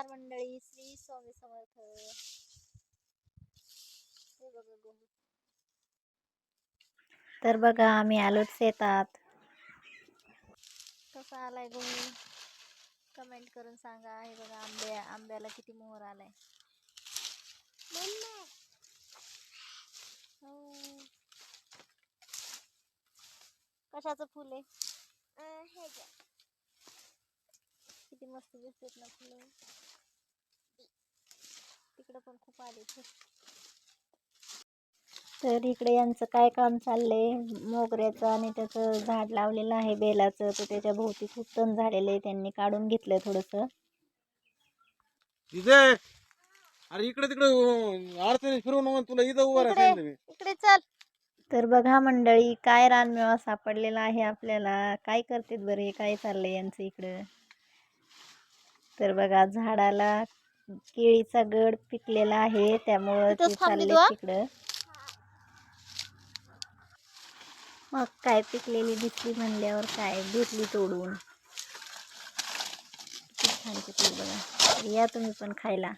नमस्कार मंडळी श्री स्वामी समर्थ. हे तर बघा आम्ही आलोच शेतात. कसा आलाय गहू कमेंट करून सांगा. हे बघा आंबे आंब्याला किती मोहर आलाय. हो. कशाचं फुल आहे? किती मस्त दिसतात ना फुलं. तिकडं पण खूप आले तर इकडे यांचं काय काम चाललंय? मोगऱ्याचं आणि त्याचं झाड लावलेलं आहे बेलाचं. तर त्याच्या भोवती खूप तण झालेलं आहे. त्यांनी काढून घेतलंय थोडंसं. अरे इकडे तिकडे अडचणी तुला इथं उभं इकडे राहायचं मी. इकडे चल. तर बघा मंडळी काय रानमेवा सापडलेला आहे आपल्याला. काय करतेत बरे हे? काय चाललंय यांचं इकडं? तर बघा झाडाला केळीचा गड पिकलेला आहे त्यामुळं ते चालले? तिकडं. मग काय पिकलेली दिसली म्हणल्यावर काय? घेतली तोडून. छान पिकली बघा. या तुम्ही पण खायला.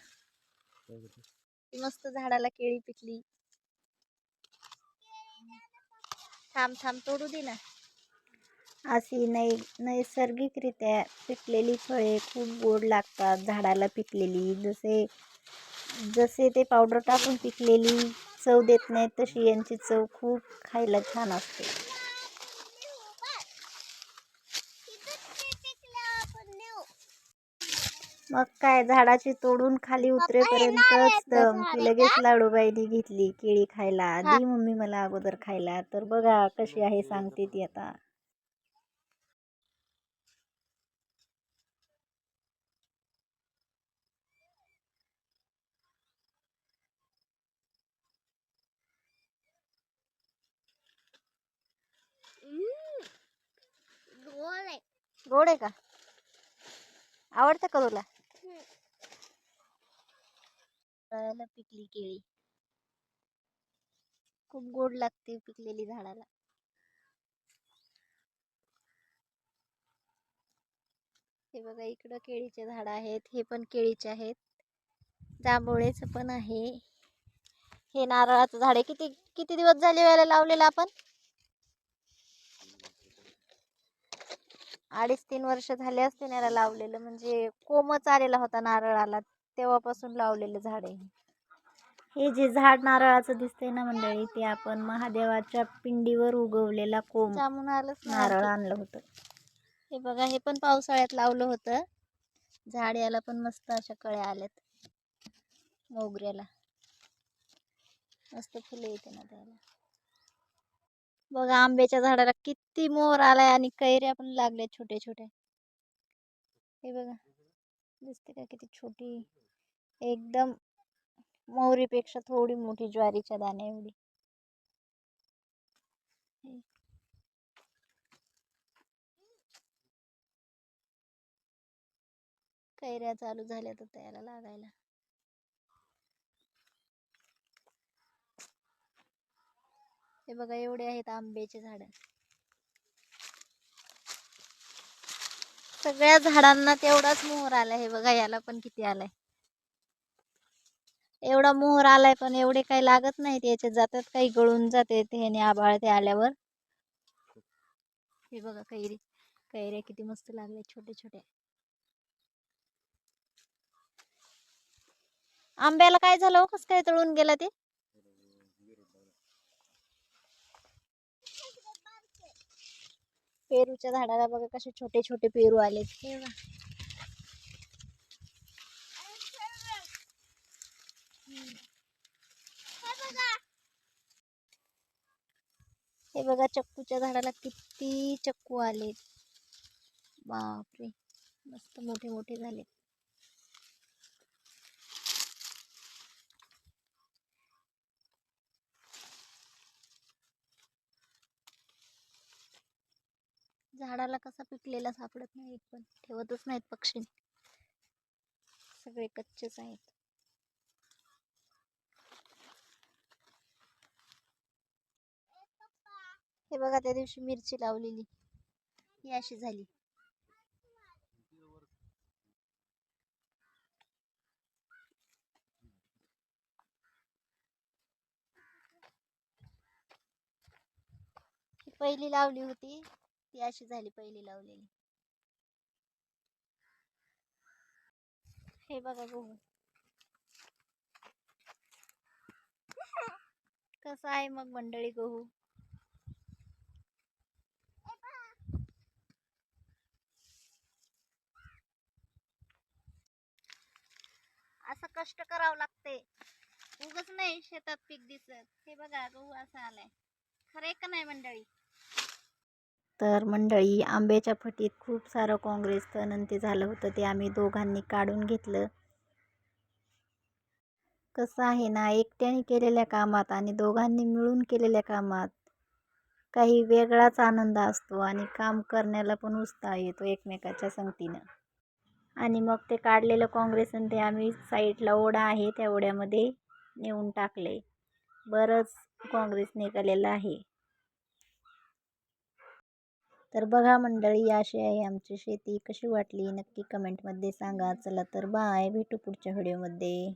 मस्त झाडाला केळी पिकली. थांब थांब तोडू दे ना. अशी नै नैसर्गिकरित्या पिकलेली फळे खूप गोड लागतात झाडाला पिकलेली. जसे जसे ते पावडर टाकून पिकलेली चव देत नाही तशी यांची चव खूप खायला छान असते. मग काय झाडाची तोडून खाली उतरेपर्यंतच दम की लगेच लाडूबाईनी घेतली केळी खायला. दी मम्मी मला अगोदर खायला. तर बघा कशी आहे सांगते ती आता. गोड आहे का? आवडतं का तुला? पिकली केळी. खूप गोड लागते पिकलेली झाडाला. हे बघा इकडं केळीचे झाड आहेत हे पण केळीचे आहेत. जांभोळेचं पण आहे. हे नारळाचं झाड आहे. किती किती दिवस झाले व्हायला लावलेलं आपण? अडीच तीन वर्ष झाले असते याला लावलेलं म्हणजे कोमच आलेला होता नारळाला तेव्हापासून लावलेलं झाड आहे हे. जे झाड नारळाचं दिसतंय ना मंडळी ते आपण महादेवाच्या पिंडीवर उगवलेला कोम नारळ आणलं होतं. हे बघा हे पण पावसाळ्यात लावलं होतं. झाड याला पण मस्त अशा कळ्या आल्यात. मोगऱ्याला. मस्त फुले येते ना त्याला. बघा आंब्याच्या झाडाला किती मोहर आलाय आणि कैऱ्या पण लागल्या छोट्या छोट्या हे बघा. दिसते का किती छोटी? एकदम मोहरीपेक्षा थोडी मोठी ज्वारीच्या दाण्या एवढी. हे. कैऱ्या चालू झाल्या तर त्याला लागायला. हे बघा एवढे आहेत आंब्याचे झाड. सगळ्या झाडांना तेवढाच मोहर आलाय. हे बघा याला पण किती आलाय. एवढा मोहर आलाय पण एवढे काही लागत नाहीत. याचे जातात काही गळून जाते ते ह्याने आबाळ ते आल्यावर. हे बघा कैरी. कैऱ्या किती मस्त लागल्या छोटे छोटे आंब्याला काय झालं हो? कस काय तळून गेला ते? पेरूच्या झाडाला बघा कसे छोटे छोटे पेरू आले हे बघा. हे बघा चक्कूच्या झाडाला किती चक्कू आले बापरे मस्त मोठे मोठे झाले झाडाला कसा पिकलेला सापडत नाही पण ठेवतच नाहीत पक्षी. सगळे कच्चेच आहेत. हे बघा त्या दिवशी मिरची लावलेली. ही अशी झाली. पहिली लावली होती. ती अशी झाली पहिली लावलेली. हे बघा गहू. कसं आहे मग मंडळी गहू? असं कष्ट करावं लागते. उगच नाही शेतात पीक दिसत. हे बघा गहू असा आलाय. खरे का नाही मंडळी? तर मंडळी आंब्याच्या फटीत खूप सारं काँग्रेस तण झालं होतं ते आम्ही दोघांनी काढून घेतलं. कसं आहे ना एकट्याने केलेल्या कामात आणि दोघांनी मिळून केलेल्या कामात काही वेगळाच आनंद असतो आणि काम करण्याला पण उत्साह येतो एकमेकाच्या संगतीनं. आणि मग ते काढलेलं काँग्रेस आणि ते आम्ही साईडला ओढा आहे त्या ओढ्यामध्ये नेऊन टाकले बरंच काँग्रेस निघालेलं आहे. तर बघा मंडळी अशी आहे आमची शेती. कशी वाटली? नक्की कमेंटमध्ये सांगा. चला तर बाय भेटू पुढच्या व्हिडिओमध्ये